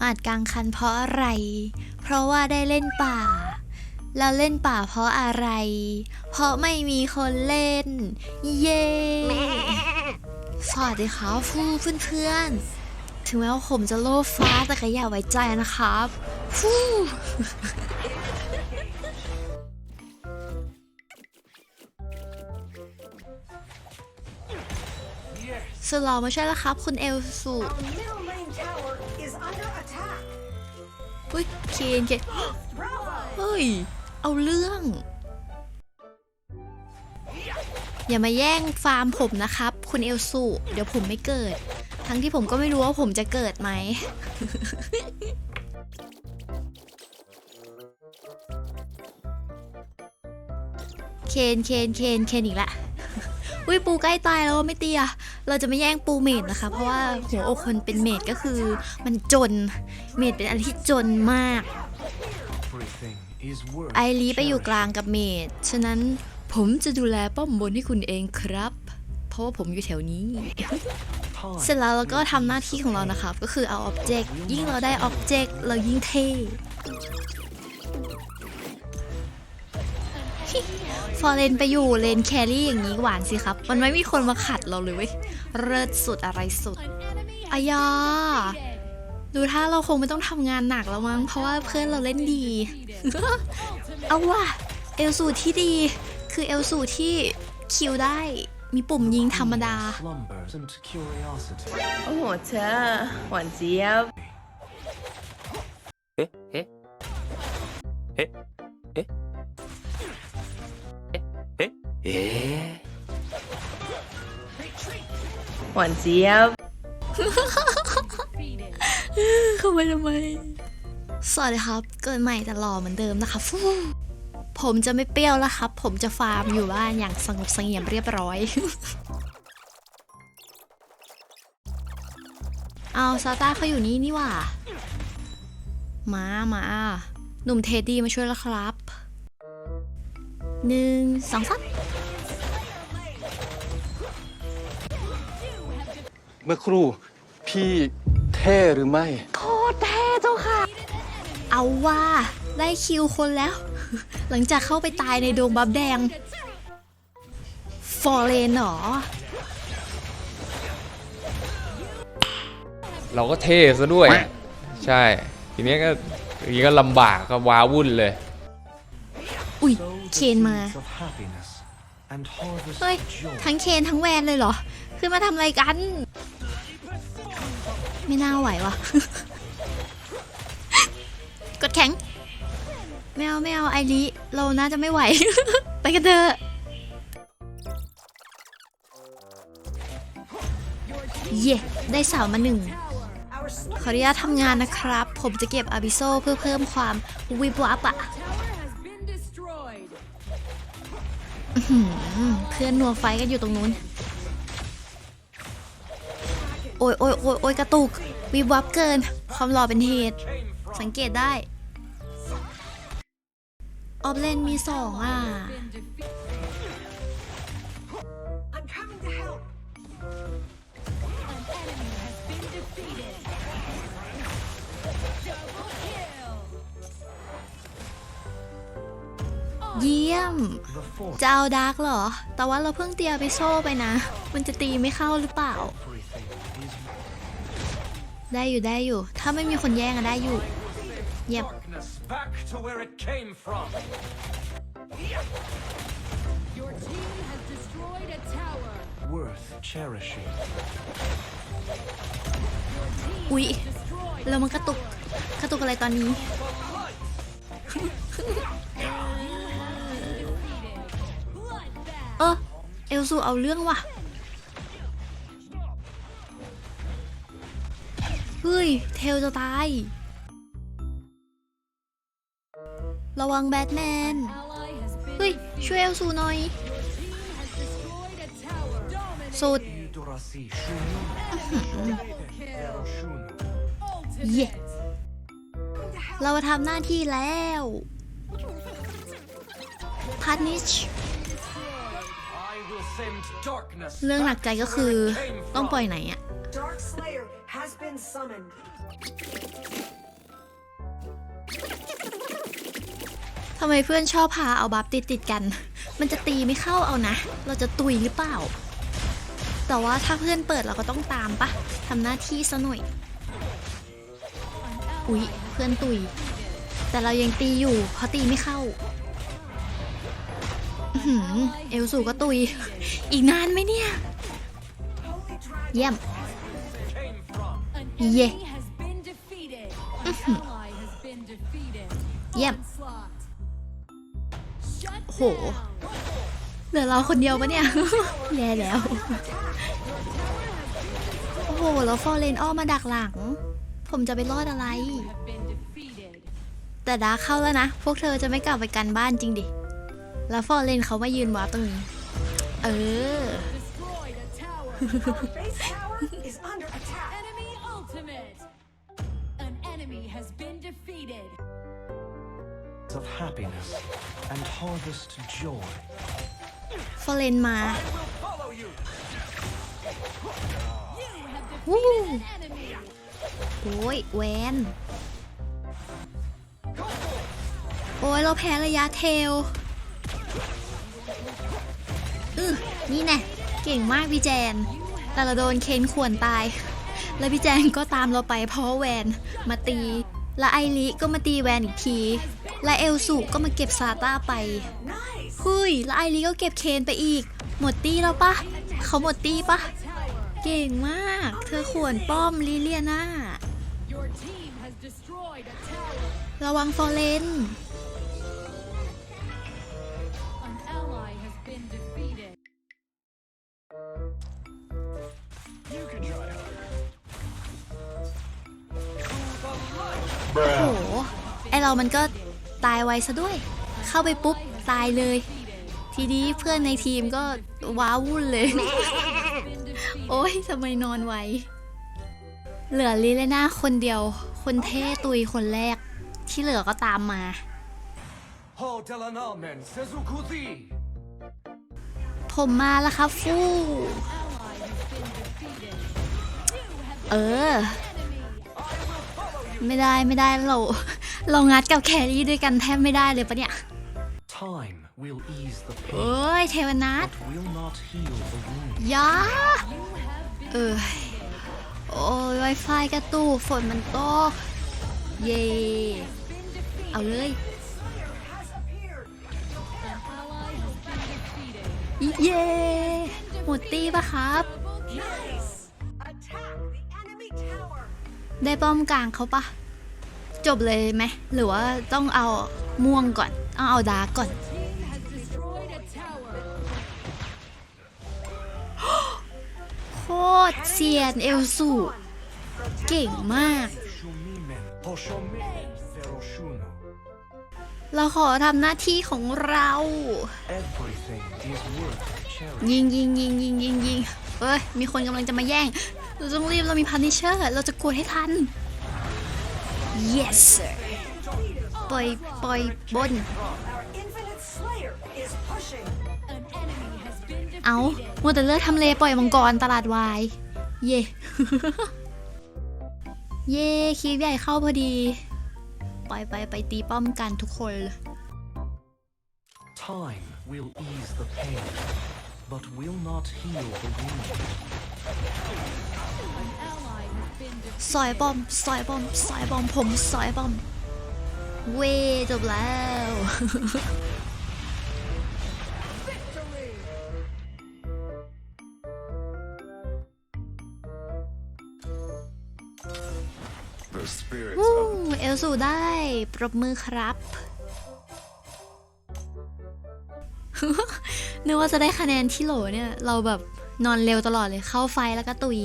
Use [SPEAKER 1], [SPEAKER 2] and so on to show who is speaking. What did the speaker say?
[SPEAKER 1] มาอัดกลางคันเพราะอะไร เพราะว่าได้เล่นป่าแล้วเล่นป่าเพราะอะไร เพราะไม่มีคนเล่น เย้สวัสดีครับฟูเพื่อนๆ ถึงแม้ว่าผมจะโลภฟ้าแต่ก็อย่าไว้ใจนะครับฟูสุดหล่อมาช่แล้วครับ คุณเอลสู
[SPEAKER 2] Our middle lane tower is under attack.
[SPEAKER 1] อุ้ยเคนเคนเฮ้ย เอาเรื่อง อย่ามาแย่งฟาร์มผมนะครับ คุณเอลสูเดี๋ยวผมไม่เกิด ทั้งที่ผมก็ไม่รู้ว่าผมจะเกิดไหมเคนเคนเคนเคนอีกละ อุ้ยปูใกล้ตายแล้วไม่เตียเราจะไม่แย่งปูเมดนะคะ เพราะว่าหัวอกคนเป็นเมดก็คือมันจน เมดเป็นอะไรที่จนมาก ไอรีไปอยู่กลางกับเมดฉะนั้นผมจะดูแลป้อมบนให้คุณเองครับ เพราะว่าผมอยู่แถวนี้ เสร็จแล้วเราก็ทำหน้าที่ของเรานะครับ ก็คือเอาอ็อบเจกต์ยิ่งเราได้อ็อบเจกต์เรายิ่งเท่ ฟอร์เรนไปอยู่เลนแครี่อย่างนี้หวานสิครับ มันไม่มีคนมาขัดเราเลยเว้ยเลิศสุดอะไรสุดอายาดูถ้าเราคงไม่ต้องทำงานหนักแล้วมั้ง เพราะว่าเพื่อนเราเล่นดี เอาว่ะ เอลสูที่ดี คือเอลสูที่คิวได้มีปุ่มยิงธรรมดา
[SPEAKER 3] โอ้โหเธอหวานเจี๊ยบ
[SPEAKER 4] เอ๊ะเอ๊ะเอ๊ะเอ๊ะ เอ๊ะ
[SPEAKER 3] หวานเจี๊ยบ
[SPEAKER 1] เข้าไปทำไม สวัสดีครับ เกิดใหม่แต่หล่อเหมือนเดิมนะคะฟูผมจะไม่เปรี้ยวแล้วครับ ผมจะฟาร์มอยู่บ้านอย่างสงบเสงียมเรียบร้อย เอาซาต้าเขาอยู่นี่นี่ว่ามามาหนุ่มเท็ดดี้มาช่วยแล้วครับ หนึ่งสองสาม
[SPEAKER 5] เมื่อครู่พี่เท่หรือไม่
[SPEAKER 1] เอาว่าได้คิวคนแล้ว หลังจากเข้าไปตายในดงบับแดง ฟอร์เรนเหรอ
[SPEAKER 6] เราก็เท่ซะด้วย ใช่ ทีนี้ก็ทีนี้ก็ลำบากก็ว้าวุ่นเลย
[SPEAKER 1] อุ้ย
[SPEAKER 7] Sow the
[SPEAKER 1] เคนมา เฮ้ย ทั้งเคนทั้งแวนเลยเหรอขึ้นมาทำอะไรกัน ไม่น่าไหววะกดแข็ง ไม่เอาไม่เอาไอริเราน่าจะไม่ไหว ไปกันเถอะเย่ได้สาวมาหนึ่งขออนุญาตทำงานนะครับ ผมจะเก็บอาบิโซเพื่อเพิ่มความวิบวับอะ เพื่อนนัวไฟกันอยู่ตรงนู้น โอ้ยโอ้ยโอ้ยโอ้ยกระตุกวิบวับเกิน ความหล่อเป็นเหตุ สังเกตได้ ออฟเลนมีสองอะ
[SPEAKER 2] I'm coming to help.
[SPEAKER 1] เยี่ยม
[SPEAKER 7] The force
[SPEAKER 1] จะเอาดาร์กเหรอ แต่ว่าเราเพิ่งเตียไปโซ่ไปนะ มันจะตีไม่เข้าหรือเปล่า
[SPEAKER 7] everything is
[SPEAKER 1] ได้อยู่ได้อยู่ ถ้าไม่มีคนแย่งอะได้อยู่เยี่ยม
[SPEAKER 7] darkness back to where it came from.
[SPEAKER 8] Your team has destroyed a tower.
[SPEAKER 7] Worth cherishing.
[SPEAKER 1] อุ๊ย
[SPEAKER 8] Destroyed.
[SPEAKER 1] แล้วมันกระตุก กระตุกอะไรตอนนี้ เออ เอลซูเอาเรื่องว่ะ เฮ้ย เทลจะตาย ระวังแบทแมน เฮ้ย ช่วยเอลซูหน่อย สุดเย่เราทำหน้าที่แล้วพันิช เรื่องหนักใจก็คือต้องปล่อยไหนอะทำไมเพื่อนชอบพาเอาบัฟติดติดกัน มันจะตีไม่เข้าเอานะ เราจะตุยหรือเปล่า แต่ว่าถ้าเพื่อนเปิดเราก็ต้องตามปะทำหน้าที่ซะหน่อย อุ๊ย เพื่อนตุย แต่เรายังตีอยู่เพราะตีไม่เข้า เอลสูก็ตุย อีกนานไหมเนี่ย เยี่ยม
[SPEAKER 7] Came from.
[SPEAKER 8] An
[SPEAKER 1] Yeah.
[SPEAKER 8] enemy has been defeated. An ally has been defeated.
[SPEAKER 1] Yep.
[SPEAKER 8] Onslaught. Shut
[SPEAKER 1] โหเหลือเราคนเดียวปะเนี่ย แย่แล้ว โอ้โห แล้วฟอร์เรนอ้อมาดักหลัง ผมจะไปรอดอะไร แต่ดาเข้าแล้วนะ พวกเธอจะไม่กลับไปกันบ้านจริงดิ แล้วฟอร์เรนเขามายืนวาร์ปตรงนี้ เออ
[SPEAKER 8] Destroyed a tower.
[SPEAKER 2] Our base tower is under attack.
[SPEAKER 8] enemy ultimate. An enemy has been defeated.
[SPEAKER 7] Of happiness and harvest joy.
[SPEAKER 1] ฟอร์เรนมา
[SPEAKER 7] Follow you.
[SPEAKER 8] You have
[SPEAKER 1] Woo.
[SPEAKER 8] defeated an enemy.
[SPEAKER 1] โอ้ยแวนโอ้ยเราแพ้ระยะเทล อืนี่แน่เก่งมากพี่แจน แต่เราโดนเคนข่วนตาย แล้วพี่แจนก็ตามเราไปเพราะว่าแวนมาตี และไอริก็มาตีแวนอีกที และเอลสุก็มาเก็บซาต้าไป
[SPEAKER 2] Nice.
[SPEAKER 1] เฮ้ยแล้วไอริก็เก็บเคนไปอีก หมดตี้แล้วปะเขาหมดตี้ปะเก่งมาก เธอข่วนป้อมลิเลียนาระวังฟอร์เรน เรามันก็ตายไวซะด้วย เข้าไปปุ๊บตายเลย ทีนี้เพื่อนในทีมก็ว้าวุ่นเลย โอ้ยทำไมนอนไว เหลือลิเลน่าคนเดียว คนเท่ตุยคนแรก ที่เหลือก็ตามมา ผมมาแล้วครับฟู่เออ ไม่ได้ไม่ได้เรา เรางัดกับแครี่ด้วยกันแทบไม่ได้เลยปะเนี่ย
[SPEAKER 7] Time will ease the
[SPEAKER 1] เอ้
[SPEAKER 7] pain,
[SPEAKER 1] ยเทวนัท
[SPEAKER 7] but will not heal the wound.
[SPEAKER 1] ยาเออโอ้ยไวไฟกระตุกฝนมันตก เย่เอาเลย
[SPEAKER 2] Has appeared.
[SPEAKER 8] An ally has been defeated.
[SPEAKER 1] เย่หมดตีปะครับ
[SPEAKER 2] Nice. Attack the enemy tower.
[SPEAKER 1] ได้ป้อมกลางเขาปะ จบเลยไหมหรือว่าต้องเอาม่วงก่อนต้องเอาดาก่อนโคตรเซียนเอลสูเก่งมาก เราขอทำหน้าที่ของเรา ยิงยิงยิงยิงยิงยิงเอ้ย มีคนกำลังจะมาแย่ง เราต้องรีบเรามีพันนิเชอร์ เราจะกดให้ทัน yes sir ปล่อยปล่อบน เอา
[SPEAKER 8] โม
[SPEAKER 1] เดลเลอร์ทำเลปล่อยมังกรตลาดวาย เย่ เย่คีบใหญ่เข้าพอดี ปล่อยไปไปตีป้อมกันทุกคน
[SPEAKER 7] Time will ease the pain, but will not heal the wound.
[SPEAKER 8] An ally has been defeated.
[SPEAKER 1] ซอยป้อมซอยป้อมซอยป้อมผมซอยป้อม เวจบแล้ว วู้เอลสูได้ ปรบมือครับ นึกว่าจะได้คะแนนที่โหลเนี่ย เราแบบนอนเร็วตลอดเลยเข้าไฟแล้วก็ตุย